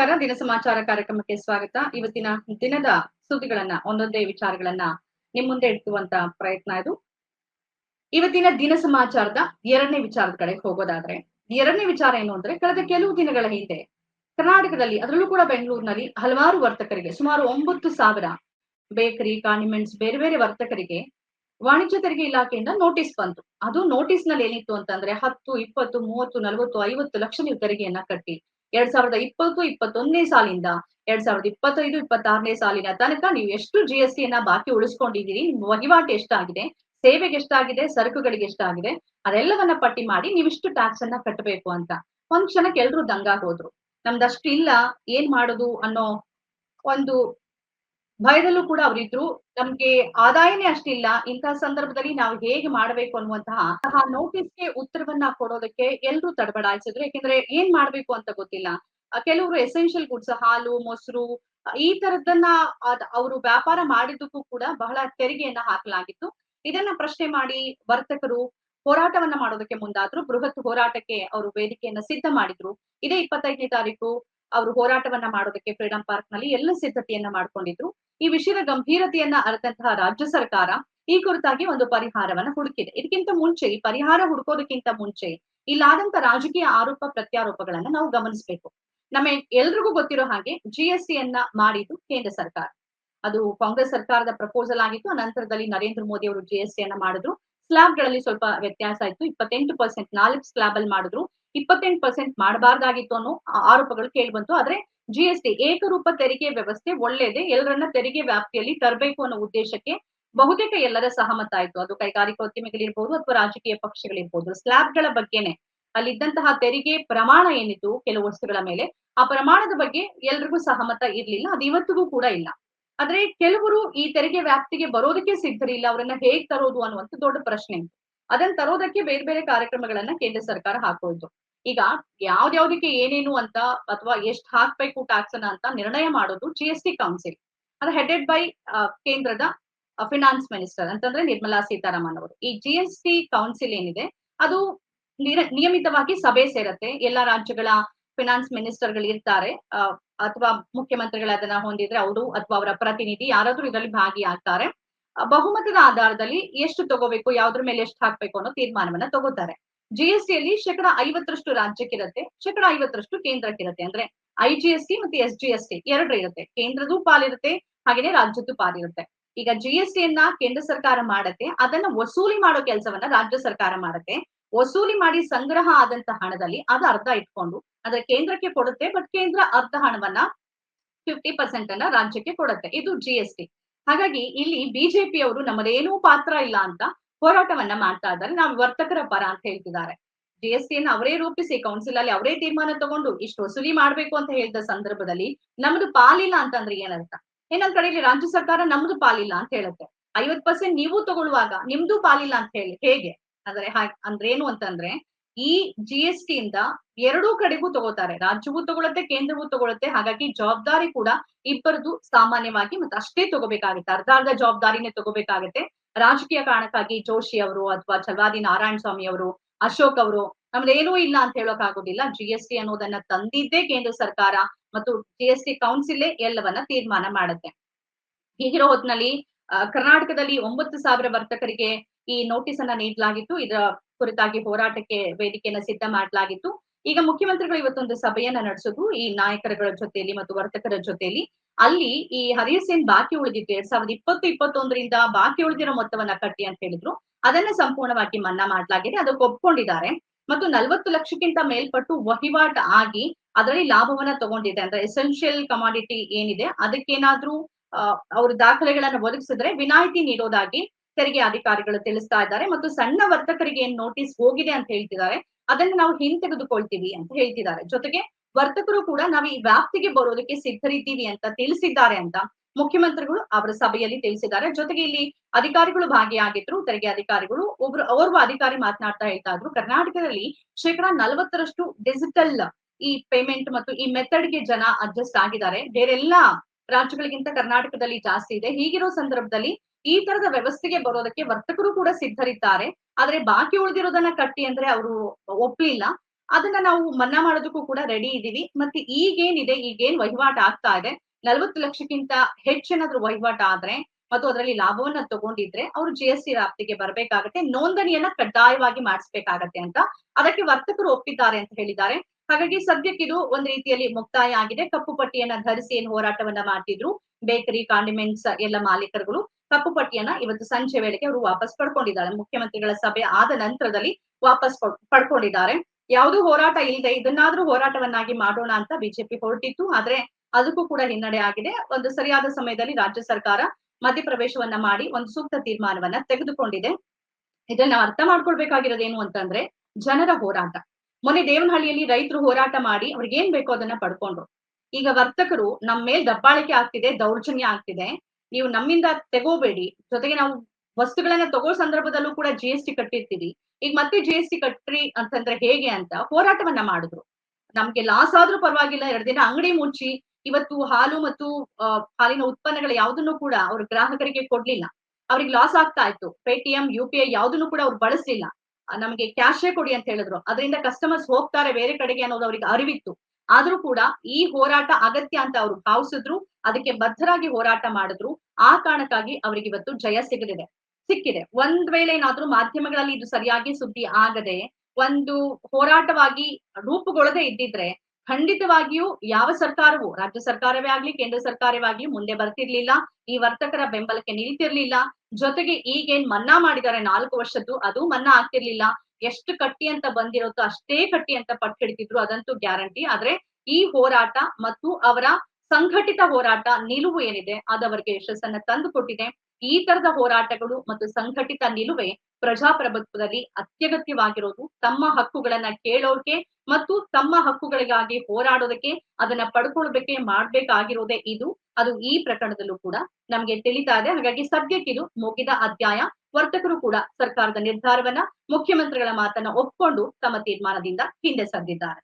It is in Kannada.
ನಮಸ್ಕಾರ, ದಿನ ಸಮಾಚಾರ ಕಾರ್ಯಕ್ರಮಕ್ಕೆ ಸ್ವಾಗತ. ಇವತ್ತಿನ ದಿನದ ಸುದ್ದಿಗಳನ್ನ, ಒಂದೊಂದೇ ವಿಚಾರಗಳನ್ನ ನಿಮ್ ಮುಂದೆ ಇಡುವಂತ ಪ್ರಯತ್ನ ಇದು. ಇವತ್ತಿನ ದಿನ ಸಮಾಚಾರದ ಎರಡನೇ ವಿಚಾರದ ಕಡೆ ಹೋಗೋದಾದ್ರೆ, ಎರಡನೇ ವಿಚಾರ ಏನು ಅಂದ್ರೆ, ಕಳೆದ ಕೆಲವು ದಿನಗಳ ಹಿಂದೆ ಕರ್ನಾಟಕದಲ್ಲಿ, ಅದರಲ್ಲೂ ಕೂಡ ಬೆಂಗಳೂರಿನಲ್ಲಿ ಹಲವಾರು ವರ್ತಕರಿಗೆ, ಸುಮಾರು ಒಂಬತ್ತು ಸಾವಿರ ಬೇಕರಿ ಕಾಂಡಿಮೆಂಟ್ಸ್ ಬೇರೆ ಬೇರೆ ವರ್ತಕರಿಗೆ ವಾಣಿಜ್ಯ ತೆರಿಗೆ ಇಲಾಖೆಯಿಂದ ನೋಟಿಸ್ ಬಂತು. ಅದು ನೋಟಿಸ್ನಲ್ಲಿ ಏನಿತ್ತು ಅಂತಂದ್ರೆ, ಹತ್ತು, ಇಪ್ಪತ್ತು, ಮೂವತ್ತು, ನಲವತ್ತು, ಐವತ್ತು ಲಕ್ಷ ನೀವು ತೆರಿಗೆಯನ್ನ ಕಟ್ಟಿ ಎರಡ್ ಸಾವಿರದ ಇಪ್ಪತ್ತು, ಇಪ್ಪತ್ತೊಂದನೇ ಸಾಲಿಂದ ಎರಡ್ ಸಾವಿರದ ಇಪ್ಪತ್ತೈದು, ಇಪ್ಪತ್ತಾರನೇ ಸಾಲಿನ ತನಕ ನೀವು ಎಷ್ಟು ಜಿ ಎಸ್ ಟಿ ಯನ್ನ ಬಾಕಿ ಉಳಿಸ್ಕೊಂಡಿದ್ದೀರಿ? ನಿಮ್ಮ ವಹಿವಾಟು ಎಷ್ಟಾಗಿದೆ? ಸೇವೆಗೆ ಎಷ್ಟಾಗಿದೆ? ಸರಕುಗಳಿಗೆ ಎಷ್ಟಾಗಿದೆ? ಅದೆಲ್ಲವನ್ನ ಪಟ್ಟಿ ಮಾಡಿ ನೀವಿಷ್ಟು ಟ್ಯಾಕ್ಸ್ ಅನ್ನ ಕಟ್ಟಬೇಕು ಅಂತ. ಒಂದ್ ಕ್ಷಣಕ್ಕೆ ಎಲ್ರು ದಂಗ ಹೋದ್ರು. ನಮ್ದಷ್ಟು ಇಲ್ಲ ಏನ್ ಮಾಡೋದು ಅನ್ನೋ ಒಂದು ಭಯದಲ್ಲೂ ಕೂಡ ಅವರಿದ್ರು, ನಮ್ಗೆ ಆದಾಯನೇ ಅಷ್ಟಿಲ್ಲ. ಇಂತಹ ಸಂದರ್ಭದಲ್ಲಿ ನಾವು ಹೇಗೆ ಮಾಡಬೇಕು ಅನ್ನುವಂತಹ ನೋಟಿಸ್ಗೆ ಉತ್ತರವನ್ನ ಕೊಡೋದಕ್ಕೆ ಎಲ್ರು ತಡಬಡಾಯಿಸಿದ್ರು ಯಾಕೆಂದ್ರೆ ಏನ್ ಮಾಡ್ಬೇಕು ಅಂತ ಗೊತ್ತಿಲ್ಲ. ಕೆಲವರು ಎಸೆನ್ಷಿಯಲ್ ಗುಡ್ಸ್ ಹಾಲು, ಮೊಸರು ಈ ತರದನ್ನ ಅವರು ವ್ಯಾಪಾರ ಮಾಡಿದ್ದಕ್ಕೂ ಕೂಡ ಬಹಳ ತೆರಿಗೆಯನ್ನ ಹಾಕಲಾಗಿತ್ತು. ಇದನ್ನ ಪ್ರಶ್ನೆ ಮಾಡಿ ವರ್ತಕರು ಹೋರಾಟವನ್ನ ಮಾಡೋದಕ್ಕೆ ಮುಂದಾದ್ರು. ಬೃಹತ್ ಹೋರಾಟಕ್ಕೆ ಅವರು ವೇದಿಕೆಯನ್ನ ಸಿದ್ಧ ಮಾಡಿದ್ರು. ಇದೇ ಇಪ್ಪತ್ತೈದನೇ ತಾರೀಕು ಅವರು ಹೋರಾಟವನ್ನ ಮಾಡೋದಕ್ಕೆ ಫ್ರೀಡಂ ಪಾರ್ಕ್ನಲ್ಲಿ ಎಲ್ಲ ಸಿದ್ಧತೆಯನ್ನ ಮಾಡ್ಕೊಂಡಿದ್ರು. ಈ ವಿಷಯದ ಗಂಭೀರತೆಯನ್ನ ಅರಿತಂತಹ ರಾಜ್ಯ ಸರ್ಕಾರ ಈ ಕುರಿತಾಗಿ ಒಂದು ಪರಿಹಾರವನ್ನ ಹುಡುಕಿದೆ. ಇದಕ್ಕಿಂತ ಮುಂಚೆ, ಈ ಪರಿಹಾರ ಹುಡುಕೋದಕ್ಕಿಂತ ಮುಂಚೆ ಇಲ್ಲಾದಂತ ರಾಜಕೀಯ ಆರೋಪ ಪ್ರತ್ಯಾರೋಪಗಳನ್ನ ನಾವು ಗಮನಿಸಬೇಕು. ನಮಗೆ ಎಲ್ರಿಗೂ ಗೊತ್ತಿರೋ ಹಾಗೆ ಜಿ ಎಸ್ ಟಿ ಅನ್ನ ಮಾಡಿದ್ದು ಕೇಂದ್ರ ಸರ್ಕಾರ. ಅದು ಕಾಂಗ್ರೆಸ್ ಸರ್ಕಾರದ ಪ್ರಪೋಸಲ್ ಆಗಿತ್ತು. ನಂತರದಲ್ಲಿ ನರೇಂದ್ರ ಮೋದಿ ಅವರು ಜಿ ಎಸ್ ಟಿ ಅನ್ನ ಮಾಡಿದ್ರು. ಸ್ಲಾಬ್ಗಳಲ್ಲಿ ಸ್ವಲ್ಪ ವ್ಯತ್ಯಾಸ ಆಯ್ತು ಇಪ್ಪತ್ತೆಂಟು ಪರ್ಸೆಂಟ್, ನಾಲ್ಕು ಸ್ಲಾಬ್ ಅಲ್ಲಿ ಮಾಡಿದ್ರು. ಇಪ್ಪತ್ತೆಂಟು ಪರ್ಸೆಂಟ್ ಮಾಡಬಾರ್ದಾಗಿತ್ತು ಅನ್ನೋ ಆರೋಪಗಳು ಕೇಳಿ ಬಂತು. ಆದ್ರೆ ಜಿ ಎಸ್ ಟಿ ಏಕರೂಪ ತೆರಿಗೆ ವ್ಯವಸ್ಥೆ ಒಳ್ಳೇದೇ ಎಲ್ಲರನ್ನ ತೆರಿಗೆ ವ್ಯಾಪ್ತಿಯಲ್ಲಿ ತರಬೇಕು ಅನ್ನೋ ಉದ್ದೇಶಕ್ಕೆ ಬಹುತೇಕ ಎಲ್ಲರ ಸಹಮತ ಆಯ್ತು. ಅದು ಕೈಗಾರಿಕೋದ್ಯಮಿಗಳಿರ್ಬೋದು ಅಥವಾ ರಾಜಕೀಯ ಪಕ್ಷಗಳಿರ್ಬೋದು. ಸ್ಲಾಬ್ಗಳ ಬಗ್ಗೆನೆ ಅಲ್ಲಿದ್ದಂತಹ ತೆರಿಗೆ ಪ್ರಮಾಣ ಏನಿತ್ತು ಕೆಲವು ವಸ್ತುಗಳ ಮೇಲೆ, ಆ ಪ್ರಮಾಣದ ಬಗ್ಗೆ ಎಲ್ರಿಗೂ ಸಹಮತ ಇರ್ಲಿಲ್ಲ. ಅದು ಇವತ್ತಿಗೂ ಕೂಡ ಇಲ್ಲ. ಆದ್ರೆ ಕೆಲವರು ಈ ತೆರಿಗೆ ವ್ಯಾಪ್ತಿಗೆ ಬರೋದಕ್ಕೆ ಸಿದ್ಧರಿಲ್ಲ, ಅವರನ್ನ ಹೇಗ್ ತರೋದು ಅನ್ನುವಂಥ ದೊಡ್ಡ ಪ್ರಶ್ನೆ ಅದನ್ನ ತರೋದಕ್ಕೆ ಬೇರೆ ಬೇರೆ ಕಾರ್ಯಕ್ರಮಗಳನ್ನ ಕೇಂದ್ರ ಸರ್ಕಾರ ಹಾಕೋಯ್ತು ಈಗ ಯಾವ್ದ್ಯಾವ್ದಕ್ಕೆ ಏನೇನು ಅಂತ ಅಥವಾ ಎಷ್ಟ್ ಹಾಕ್ಬೇಕು ಟ್ಯಾಕ್ಸ್ ಅನ್ನ ಅಂತ ನಿರ್ಣಯ ಮಾಡೋದು ಜಿ ಎಸ್ ಟಿ ಕೌನ್ಸಿಲ್ ಅದು ಹೆಡೆಡ್ ಬೈ ಕೇಂದ್ರದ ಫಿನಾನ್ಸ್ ಮಿನಿಸ್ಟರ್ ಅಂತಂದ್ರೆ ನಿರ್ಮಲಾ ಸೀತಾರಾಮನ್ ಅವರು. ಈ ಜಿ ಎಸ್ ಟಿ ಕೌನ್ಸಿಲ್ ಏನಿದೆ ಅದು ನಿಯಮಿತವಾಗಿ ಸಭೆ ಸೇರತ್ತೆ. ಎಲ್ಲಾ ರಾಜ್ಯಗಳ ಫಿನಾನ್ಸ್ ಮಿನಿಸ್ಟರ್ಗಳು ಇರ್ತಾರೆ. ಆ, ಅಥವಾ ಮುಖ್ಯಮಂತ್ರಿಗಳು ಅದನ್ನ ಹೊಂದಿದ್ರೆ ಅವರು ಅಥವಾ ಅವರ ಪ್ರತಿನಿಧಿ ಯಾರಾದ್ರೂ ಇದರಲ್ಲಿ ಭಾಗಿಯಾಗ್ತಾರೆ. ಬಹುಮತದ ಆಧಾರದಲ್ಲಿ ಎಷ್ಟು ತಗೋಬೇಕು ಯಾವ್ದ್ರ ಮೇಲೆ ಎಷ್ಟು ಹಾಕ್ಬೇಕು ಅನ್ನೋ ತೀರ್ಮಾನವನ್ನ ತಗೋತಾರೆ. ಜಿ ಎಸ್ ಟಿ ಅಲ್ಲಿ ಶೇಕಡ ಐವತ್ತರಷ್ಟು ರಾಜ್ಯಕ್ಕಿರತ್ತೆ, ಶೇಕಡ ಐವತ್ತರಷ್ಟು ಕೇಂದ್ರಕ್ಕಿರತ್ತೆ. ಅಂದ್ರೆ ಐ ಜಿ ಎಸ್ ಟಿ ಮತ್ತೆ ಎಸ್ ಜಿ ಎಸ್ ಟಿ ಎರಡು ಇರುತ್ತೆ. ಕೇಂದ್ರದ್ದು ಪಾಲಿರುತ್ತೆ, ಹಾಗೇನೆ ರಾಜ್ಯದ್ದು ಪಾಲಿರುತ್ತೆ. ಈಗ ಜಿ ಎಸ್ ಟಿಯನ್ನ ಕೇಂದ್ರ ಸರ್ಕಾರ ಮಾಡತ್ತೆ, ಅದನ್ನ ವಸೂಲಿ ಮಾಡೋ ಕೆಲಸವನ್ನ ರಾಜ್ಯ ಸರ್ಕಾರ ಮಾಡತ್ತೆ. ವಸೂಲಿ ಮಾಡಿ ಸಂಗ್ರಹ ಆದಂತ ಹಣದಲ್ಲಿ ಅದು ಅರ್ಧ ಇಟ್ಕೊಂಡು, ಅಂದ್ರೆ ಕೇಂದ್ರಕ್ಕೆ ಕೊಡುತ್ತೆ ಬಟ್ ಕೇಂದ್ರ ಅರ್ಧ ಹಣವನ್ನ ಫಿಫ್ಟಿ ಪರ್ಸೆಂಟ್ ಅನ್ನ ರಾಜ್ಯಕ್ಕೆ ಕೊಡುತ್ತೆ. ಇದು ಜಿ ಎಸ್ ಟಿ ಹಾಗಾಗಿ ಇಲ್ಲಿ ಬಿಜೆಪಿ ಅವರು ನಮ್ಮದೇನೂ ಪಾತ್ರ ಇಲ್ಲ ಅಂತ ಹೋರಾಟವನ್ನ ಮಾಡ್ತಾ ಇದ್ದಾರೆ. ನಾವು ವರ್ತಕರ ಪರ ಅಂತ ಹೇಳ್ತಿದ್ದಾರೆ. ಜಿ ಎಸ್ ಟಿಯನ್ನು ಅವರೇ ರೂಪಿಸಿ ಕೌನ್ಸಿಲ್ ಅಲ್ಲಿ ಅವರೇ ತೀರ್ಮಾನ ತಗೊಂಡು ಇಷ್ಟು ವಸೂಲಿ ಮಾಡ್ಬೇಕು ಅಂತ ಹೇಳಿದ ಸಂದರ್ಭದಲ್ಲಿ ನಮ್ದು ಪಾಲಿಲ್ಲ ಅಂತಂದ್ರೆ ಏನರ್ಥ? ಇನ್ನೊಂದ್ ಕಡೆಯಲ್ಲಿ ರಾಜ್ಯ ಸರ್ಕಾರ ನಮ್ದು ಪಾಲಿಲ್ಲ ಅಂತ ಹೇಳುತ್ತೆ. ಐವತ್ ಪರ್ಸೆಂಟ್ ನೀವು ತಗೊಳ್ಳುವಾಗ ನಿಮ್ದು ಪಾಲಿಲ್ಲ ಅಂತ ಹೇಳಿ, ಹೇಗೆ? ಅಂದ್ರೆ ಅಂದ್ರೆ ಏನು ಅಂತಂದ್ರೆ ಈ ಜಿ ಎಸ್ ಟಿ ಇಂದ ಎರಡೂ ಕಡೆಗೂ ತಗೋತಾರೆ. ರಾಜ್ಯವೂ ತಗೊಳುತ್ತೆ, ಕೇಂದ್ರವೂ ತಗೊಳುತ್ತೆ. ಹಾಗಾಗಿ ಜವಾಬ್ದಾರಿ ಕೂಡ ಇಬ್ಬರದು ಸಾಮಾನ್ಯವಾಗಿ ಮತ್ತೆ ಅಷ್ಟೇ ತಗೋಬೇಕಾಗುತ್ತೆ. ಅರ್ಧ ಅರ್ಧ ಜವಾಬ್ದಾರಿನೇ ತಗೋಬೇಕಾಗುತ್ತೆ. ರಾಜಕೀಯ ಕಾರಣಕ್ಕಾಗಿ ಜೋಶಿ ಅವರು ಅಥವಾ ಚಲ್ವಾದಿ ನಾರಾಯಣ ಸ್ವಾಮಿ ಅವರು, ಅಶೋಕ್ ಅವರು ನಮ್ದೇನೂ ಇಲ್ಲ ಅಂತ ಹೇಳೋಕ್ ಆಗೋದಿಲ್ಲ ಜಿ ಎಸ್ ಟಿ ಅನ್ನೋದನ್ನ ತಂದಿದ್ದೇ ಕೇಂದ್ರ ಸರ್ಕಾರ ಮತ್ತು ಜಿ ಎಸ್ ಟಿ ಕೌನ್ಸಿಲೇ ಎಲ್ಲವನ್ನ ತೀರ್ಮಾನ ಮಾಡುತ್ತೆ. ಹೀಗಿರೋ ಹೊತ್ನಲ್ಲಿ ಕರ್ನಾಟಕದಲ್ಲಿ ಒಂಬತ್ತು ಸಾವಿರ ವರ್ತಕರಿಗೆ ಈ ನೋಟಿಸ್ ಅನ್ನ ನೀಡಲಾಗಿತ್ತು. ಇದರ ಕುರಿತಾಗಿ ಹೋರಾಟಕ್ಕೆ ವೇದಿಕೆಯನ್ನ ಸಿದ್ಧ ಮಾಡಲಾಗಿತ್ತು. ಈಗ ಮುಖ್ಯಮಂತ್ರಿಗಳು ಇವತ್ತೊಂದು ಸಭೆಯನ್ನ ನಡೆಸೋದು ಈ ನಾಯಕರುಗಳ ಜೊತೆಯಲ್ಲಿ ಮತ್ತು ವರ್ತಕರ ಜೊತೆಯಲ್ಲಿ. ಅಲ್ಲಿ ಈ ಹರಿಯಸೇನ್ ಬಾಕಿ ಉಳಿದಿತ್ತು ಎರಡ್ ಸಾವಿರದ ಇಪ್ಪತ್ತು, ಇಪ್ಪತ್ತೊಂದರಿಂದ ಬಾಕಿ ಉಳಿದಿರೋ ಮೊತ್ತವನ್ನ ಕಟ್ಟಿ ಅಂತ ಹೇಳಿದ್ರು. ಅದನ್ನ ಸಂಪೂರ್ಣವಾಗಿ ಮನ್ನಾ ಮಾಡಲಾಗಿದೆ. ಅದಕ್ಕೆ ಒಪ್ಕೊಂಡಿದ್ದಾರೆ. ಮತ್ತು ನಲವತ್ತು ಲಕ್ಷಕ್ಕಿಂತ ಮೇಲ್ಪಟ್ಟು ವಹಿವಾಟು ಆಗಿ ಅದರಲ್ಲಿ ಲಾಭವನ್ನ ತಗೊಂಡಿದೆ. ಅಂದ್ರೆ ಎಸೆನ್ಷಿಯಲ್ ಕಮಾಡಿಟಿ ಏನಿದೆ, ಅದಕ್ಕೇನಾದ್ರೂ ಅವ್ರ ದಾಖಲೆಗಳನ್ನ ಒದಗಿಸಿದ್ರೆ ವಿನಾಯಿತಿ ನೀಡೋದಾಗಿ ತೆರಿಗೆ ಅಧಿಕಾರಿಗಳು ತಿಳಿಸ್ತಾ ಇದ್ದಾರೆ. ಮತ್ತು ಸಣ್ಣ ವರ್ತಕರಿಗೆ ಏನ್ ನೋಟಿಸ್ ಹೋಗಿದೆ ಅಂತ ಹೇಳ್ತಿದ್ದಾರೆ. ಅದನ್ನ ನಾವು ಹಿಂತೆಗೆದುಕೊಳ್ತೀವಿ ಅಂತ ಹೇಳ್ತಿದ್ದಾರೆ. ಜೊತೆಗೆ ವರ್ತಕರು ಕೂಡ ನಾವು ಈ ವ್ಯಾಪ್ತಿಗೆ ಬರೋದಕ್ಕೆ ಸಿದ್ಧರಿದ್ದೀವಿ ಅಂತ ತಿಳಿಸಿದ್ದಾರೆ ಅಂತ ಮುಖ್ಯಮಂತ್ರಿಗಳು ಅವರ ಸಭೆಯಲ್ಲಿ ತಿಳಿಸಿದ್ದಾರೆ. ಜೊತೆಗೆ ಇಲ್ಲಿ ಅಧಿಕಾರಿಗಳು ಭಾಗಿಯಾಗಿದ್ರು, ತೆರಿಗೆ ಅಧಿಕಾರಿಗಳು, ಒಬ್ರು ಓರ್ವ ಅಧಿಕಾರಿ ಮಾತನಾಡ್ತಾ ಹೇಳ್ತಾ ಇದ್ರು. ಕರ್ನಾಟಕದಲ್ಲಿ ಶೇಕಡಾ ನಲವತ್ತರಷ್ಟು ಡಿಜಿಟಲ್ ಈ ಪೇಮೆಂಟ್ ಮತ್ತು ಈ ಮೆಥಡ್ಗೆ ಜನ ಅಡ್ಜಸ್ಟ್ ಆಗಿದ್ದಾರೆ. ಬೇರೆಲ್ಲಾ ರಾಜ್ಯಗಳಿಗಿಂತ ಕರ್ನಾಟಕದಲ್ಲಿ ಜಾಸ್ತಿ ಇದೆ. ಹೀಗಿರೋ ಸಂದರ್ಭದಲ್ಲಿ ಈ ತರದ ವ್ಯವಸ್ಥೆಗೆ ಬರೋದಕ್ಕೆ ವರ್ತಕರು ಕೂಡ ಸಿದ್ಧರಿದ್ದಾರೆ. ಆದ್ರೆ ಬಾಕಿ ಉಳಿದಿರೋದನ್ನ ಕಟ್ಟಿ ಅಂದ್ರೆ ಅವರು ಒಪ್ಲಿಲ್ಲ. ಅದನ್ನ ನಾವು ಮನ್ನಾ ಮಾಡೋದಕ್ಕೂ ಕೂಡ ರೆಡಿ ಇದ್ದೀವಿ. ಮತ್ತೆ ಈಗೇನಿದೆ, ಈಗೇನ್ ವಹಿವಾಟು ಆಗ್ತಾ ಇದೆ? ನಲವತ್ತು ಲಕ್ಷಕ್ಕಿಂತ ಹೆಚ್ಚೇನಾದ್ರೂ ವಹಿವಾಟು ಆದ್ರೆ ಮತ್ತು ಅದರಲ್ಲಿ ಲಾಭವನ್ನ ತಗೊಂಡಿದ್ರೆ ಅವರು ಜಿ ಎಸ್ ಟಿ ವ್ಯಾಪ್ತಿಗೆ ಬರಬೇಕಾಗತ್ತೆ. ನೋಂದಣಿಯನ್ನ ಕಡ್ಡಾಯವಾಗಿ ಮಾಡಿಸ್ಬೇಕಾಗತ್ತೆ ಅಂತ ಅದಕ್ಕೆ ವರ್ತಕರು ಒಪ್ಪಿದ್ದಾರೆ ಅಂತ ಹೇಳಿದ್ದಾರೆ. ಹಾಗಾಗಿ ಸದ್ಯಕ್ಕೆ ಇದು ಒಂದ್ ರೀತಿಯಲ್ಲಿ ಮುಕ್ತಾಯ ಆಗಿದೆ. ಕಪ್ಪು ಪಟ್ಟಿಯನ್ನ ಧರಿಸಿ ಏನು ಹೋರಾಟವನ್ನ ಮಾಡ್ತಿದ್ರು? ಬೇಕರಿ ಕಾಂಡಿಮೆಂಟ್ಸ್ ಎಲ್ಲ ಮಾಲೀಕರುಗಳು ಕಪ್ಪು ಪಟ್ಟಿಯನ್ನ ಇವತ್ತು ಸಂಜೆ ವೇಳೆಗೆ ಅವರು ವಾಪಸ್ ಪಡ್ಕೊಂಡಿದ್ದಾರೆ. ಮುಖ್ಯಮಂತ್ರಿಗಳ ಸಭೆ ಆದ ನಂತರದಲ್ಲಿ ವಾಪಸ್ ಪಡ್- ಪಡ್ಕೊಂಡಿದ್ದಾರೆ. ಯಾವುದು ಹೋರಾಟ ಇಲ್ಲದೆ ಇದನ್ನಾದ್ರೂ ಹೋರಾಟವನ್ನಾಗಿ ಮಾಡೋಣ ಅಂತ ಬಿಜೆಪಿ ಹೊರಟಿತ್ತು. ಆದ್ರೆ ಅದಕ್ಕೂ ಕೂಡ ಹಿನ್ನಡೆ ಆಗಿದೆ. ಒಂದು ಸರಿಯಾದ ಸಮಯದಲ್ಲಿ ರಾಜ್ಯ ಸರ್ಕಾರ ಮಧ್ಯಪ್ರವೇಶವನ್ನ ಮಾಡಿ ಒಂದು ಸೂಕ್ತ ತೀರ್ಮಾನವನ್ನ ತೆಗೆದುಕೊಂಡಿದೆ. ಇದನ್ನ ಅರ್ಥ ಮಾಡ್ಕೊಳ್ಬೇಕಾಗಿರೋದೇನು ಅಂತಂದ್ರೆ ಜನರ ಹೋರಾಟ. ಮೊನ್ನೆ ದೇವನಹಳ್ಳಿಯಲ್ಲಿ ರೈತರು ಹೋರಾಟ ಮಾಡಿ ಅವ್ರಿಗೆ ಏನ್ ಬೇಕೋ ಅದನ್ನ ಪಡ್ಕೊಂಡ್ರು. ಈಗ ವರ್ತಕರು ನಮ್ಮ ಮೇಲ್ ದಬ್ಬಾಳಿಕೆ ಆಗ್ತಿದೆ, ದೌರ್ಜನ್ಯ ಆಗ್ತಿದೆ. ನೀವು ನಮ್ಮಿಂದ ತಗೋಬೇಡಿ. ಜೊತೆಗೆ ನಾವು ವಸ್ತುಗಳನ್ನ ತಗೋ ಸಂದರ್ಭದಲ್ಲೂ ಕೂಡ ಜಿ ಎಸ್ ಟಿ ಕಟ್ಟಿರ್ತೀವಿ. ಈಗ ಮತ್ತೆ ಜಿ ಎಸ್ ಟಿ ಕಟ್ರಿ ಅಂತಂದ್ರೆ ಹೇಗೆ ಅಂತ ಹೋರಾಟವನ್ನ ಮಾಡಿದ್ರು. ನಮ್ಗೆ ಲಾಸ್ ಆದ್ರೂ ಪರವಾಗಿಲ್ಲ, ಎರಡು ದಿನ ಅಂಗಡಿ ಮುಚ್ಚಿ, ಇವತ್ತು ಹಾಲು ಮತ್ತು ಹಾಲಿನ ಉತ್ಪನ್ನಗಳ ಯಾವುದನ್ನು ಕೂಡ ಅವ್ರ ಗ್ರಾಹಕರಿಗೆ ಕೊಡ್ಲಿಲ್ಲ. ಅವ್ರಿಗೆ ಲಾಸ್ ಆಗ್ತಾ ಇತ್ತು. ಪೇಟಿಎಂ ಯು ಪಿ ಐ ಯಾವ್ದನ್ನು ಕೂಡ ಅವ್ರು ಬಳಸಲಿಲ್ಲ. ನಮಗೆ ಕ್ಯಾಶೇ ಕೊಡಿ ಅಂತ ಹೇಳಿದ್ರು. ಅದರಿಂದ ಕಸ್ಟಮರ್ಸ್ ಹೋಗ್ತಾರೆ ಬೇರೆ ಕಡೆಗೆ ಅನ್ನೋದು ಅವ್ರಿಗೆ ಅರಿವಿತ್ತು. ಆದ್ರೂ ಕೂಡ ಈ ಹೋರಾಟ ಅಗತ್ಯ ಅಂತ ಅವ್ರು ಭಾವಿಸಿದ್ರು. ಅದಕ್ಕೆ ಬದ್ಧರಾಗಿ ಹೋರಾಟ ಮಾಡಿದ್ರು. ಆ ಕಾರಣಕ್ಕಾಗಿ ಅವ್ರಿಗೆ ಇವತ್ತು ಜಯ ಸಿಗಲಿದೆ. ಸಿಕ್ಕಿದೆ. ಒಂದ್ ವೇಳೆ ಏನಾದ್ರೂ ಮಾಧ್ಯಮಗಳಲ್ಲಿ ಇದು ಸರಿಯಾಗಿ ಸುದ್ದಿ ಆಗದೆ, ಒಂದು ಹೋರಾಟವಾಗಿ ರೂಪುಗೊಳ್ಳದೆ ಇದ್ದಿದ್ರೆ ಖಂಡಿತವಾಗಿಯೂ ಯಾವ ಸರ್ಕಾರವು, ರಾಜ್ಯ ಸರ್ಕಾರವೇ ಆಗ್ಲಿ, ಕೇಂದ್ರ ಸರ್ಕಾರವೇ ಆಗ್ಲಿ ಮುಂದೆ ಬರ್ತಿರ್ಲಿಲ್ಲ, ಈ ವರ್ತಕರ ಬೆಂಬಲಕ್ಕೆ ನಿಲ್ತಿರ್ಲಿಲ್ಲ, ಜೊತೆಗೆ ಈಗೇನ್ ಮನ್ನಾ ಮಾಡಿದ್ದಾರೆ ನಾಲ್ಕು ವರ್ಷದ್ದು, ಅದು ಮನ್ನಾ ಆಗ್ತಿರ್ಲಿಲ್ಲ. ಎಷ್ಟು ಕಟ್ಟಿ ಅಂತ ಬಂದಿರೋದು ಅಷ್ಟೇ ಕಟ್ಟಿ ಅಂತ ಪಟ್ಟು ಹಿಡಿತಿದ್ರು, ಅದಂತೂ ಗ್ಯಾರಂಟಿ. ಆದ್ರೆ ಈ ಹೋರಾಟ ಮತ್ತು ಅವರ ಸಂಘಟಿತ ಹೋರಾಟ ನಿಲುವು ಏನಿದೆ ಅದವರಿಗೆ ಯಶಸ್ಸನ್ನ ತಂದು ಕೊಟ್ಟಿದೆ. ಈ ತರದ ಹೋರಾಟಗಳು ಮತ್ತು ಸಂಘಟಿತ ನಿಲುವೆ ಪ್ರಜಾಪ್ರಭುತ್ವದಲ್ಲಿ ಅತ್ಯಗತ್ಯವಾಗಿರೋದು ತಮ್ಮ ಹಕ್ಕುಗಳನ್ನ ಕೇಳೋಕೆ ಮತ್ತು ತಮ್ಮ ಹಕ್ಕುಗಳಿಗಾಗಿ ಹೋರಾಡೋದಕ್ಕೆ ಅದನ್ನ ಪಡ್ಕೊಳ್ಬೇಕೆ ಮಾಡ್ಬೇಕಾಗಿರೋದೇ ಇದು. ಅದು ಈ ಪ್ರಕರಣದಲ್ಲೂ ಕೂಡ ನಮ್ಗೆ ತಿಳಿತಾ ಇದೆ. ಹಾಗಾಗಿ ಸದ್ಯಕ್ಕಿದು ಮುಗಿದ ಅಧ್ಯಾಯ. ವರ್ತಕರು ಕೂಡ ಸರ್ಕಾರದ ನಿರ್ಧಾರವನ್ನ ಮುಖ್ಯಮಂತ್ರಿಗಳ ಮಾತನ್ನ ಒಪ್ಕೊಂಡು ತಮ್ಮ ತೀರ್ಮಾನದಿಂದ ಹಿಂದೆ ಸರಿದಿದ್ದಾರೆ.